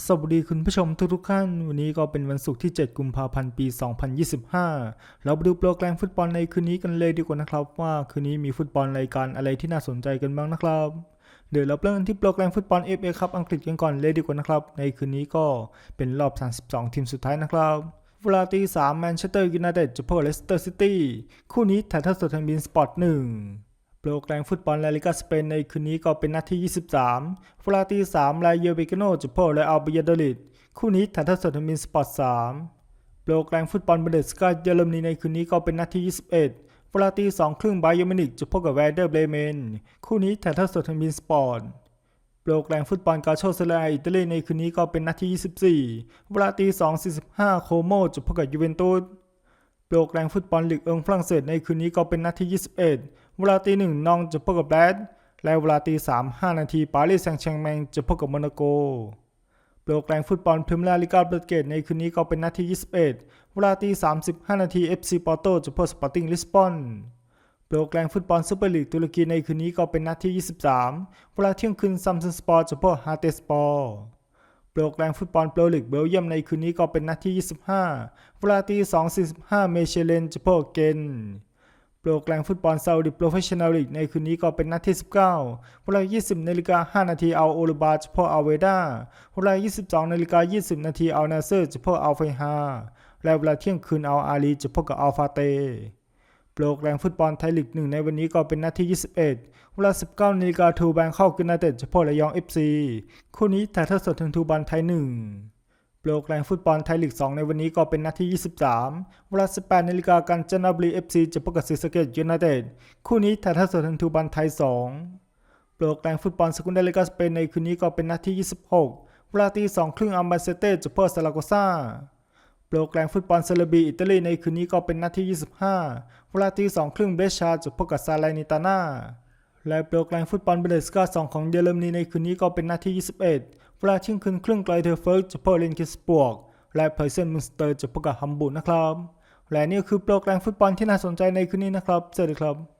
สวัสดีคุณผู้ชมทุกๆท่าน วันนี้ก็เป็นวันศุกร์ที่ 7 กุมภาพันธ์ ปี 2025 เราไปดูโปรแกรมฟุตบอลในคืนนี้กันเลยดีกว่านะครับ ว่าคืนนี้มีฟุตบอลรายการอะไรที่น่าสนใจกันบ้างนะครับ เดี๋ยวเราเริ่มกันที่โปรแกรมฟุตบอล FA ครับอังกฤษกันก่อนเลยดีกว่านะครับ ในคืนนี้ก็เป็นรอบ 32 ทีมสุดท้ายนะครับเวลาตี3แมนเชสเตอร์ยูไนเต็ดจะพบเลสเตอร์ซิตี้คู่นี้ถ่ายทอดสดทางบินสปอร์ต1 โปรแกรมฟุตบอลลาลิกาสเปนในคืนนี้ก็เป็นนัดที่ 23ฟลาตี3ลายเยเบกโนจะพบและอัลเบียดลิดคู่นี้ถ่ายทอดสดทางบินสปอร์ต3โปรแกรมฟุตบอลเบเดสกาเยอรมนีในคืนนี้ก็เป็นนัดที่ 21ฟลาตี2ครึ่งไบาเยอร์มินิกจะพบกับแวร์เดอร์เบเมน คู่นี้ถ่ายทอดสดทางบินสปอร์ตโปรแกรมฟุตบอลกาโชเซเลอิตาลีในคืนนี้ก็เป็นนัดที่ 24 เวลาตี2.45 โคโมจะพบกับยูเวนตุส โปรแกรมฟุตบอลลีกเอิงฝรั่งเศสในคืนนี้ก็เป็นนัดที่ 21 เวลาตีหนึ่งนองจะพบกับแบดและเวลาตีสามห้านาทีปารีสแซงต์แชร์แมงจะพบกับโมนาโกโปรแกรมฟุตบอลพรีเมียร์ลีกาเบลเกตในคืนนี้ก็เป็นนัดที่ 21 เวลาตี35 นาที FC ปอร์โตจะพบสปอร์ติ้งลิสบอนโปรแกรมฟุตบอลซูเปอร์ลีกตุรกีในคืนนี้ก็เป็นนัดที่ 23 เวลาเที่ยงคืนซัมซุงสปอร์จะพบฮาเตสปอร์ โปรแกรมฟุตบอลโปรลีกเบลเยียมในคืนนี้ก็เป็นนัดที่ 25 เวลาตี 2.45 เมเชเลนจะพบกับเกนโปรแกรมฟุตบอลซาอุดิโปรเฟชชั่นแนลลีกในคืนนี้ก็เป็นนัดที่ 19 เวลา 20นาฬิกา5นาทีเอาโอลูบาจะพบอัลเวดาเวลา 22นาฬิกา20 นาทีเอานาเซอร์จะพบอัลไฟฮาและเวลาเที่ยงคืนเอาอาลีจะพบกับอัลฟาเต โปรแกรมฟุตบอลไทยลีกหนึ่งในวันนี้ก็เป็นนัดที่ 21 เวลา 19นาฬิกาทูแบงเข้ากินนาเต็ดจะพบระยอง FC คู่นี้ถ่ายทอดสดทางทูบันไทยหนึ่งโปรแกรมฟุตบอลไทยลีก 2 ในวันนี้ก็เป็นนัดที่ 23 เวลา 18นาฬิกากันจนบุรี FC จะพบกับศรีสะเกษยูไนเต็ด คู่นี้ถ่ายทอดสดทางทูบันไทย 2 โปรแกรมฟุตบอลสกุนเดลิกาสเปนในคืนนี้ก็เป็นนัดที่ 26 เวลาตี2ครึ่งอัมบาเซเต้จะพบซาลาโกซา โปรแกรมฟุตบอลเซเลบีอิตาลีในคืนนี้ก็เป็นนัดที่ 25 เวลาตี2ครึ่งเบรชาจะพบกับซาเลนิตานาและโปรแกรมฟุตบอลเบนเดสกา2ของเยอรมนีในคืนนี้ก็เป็นนัดที่ 21 เวลาเที่ยงคืนครึ่งไกลเทอร์เฟิร์กจะพบเลนคิสบวก และเพอร์เซนมุนสเตอร์จะพบกับฮัมบูร์กนะครับ และนี่คือโปรแกรมฟุตบอลที่น่าสนใจในคืนนี้นะครับ สวัสดีครับ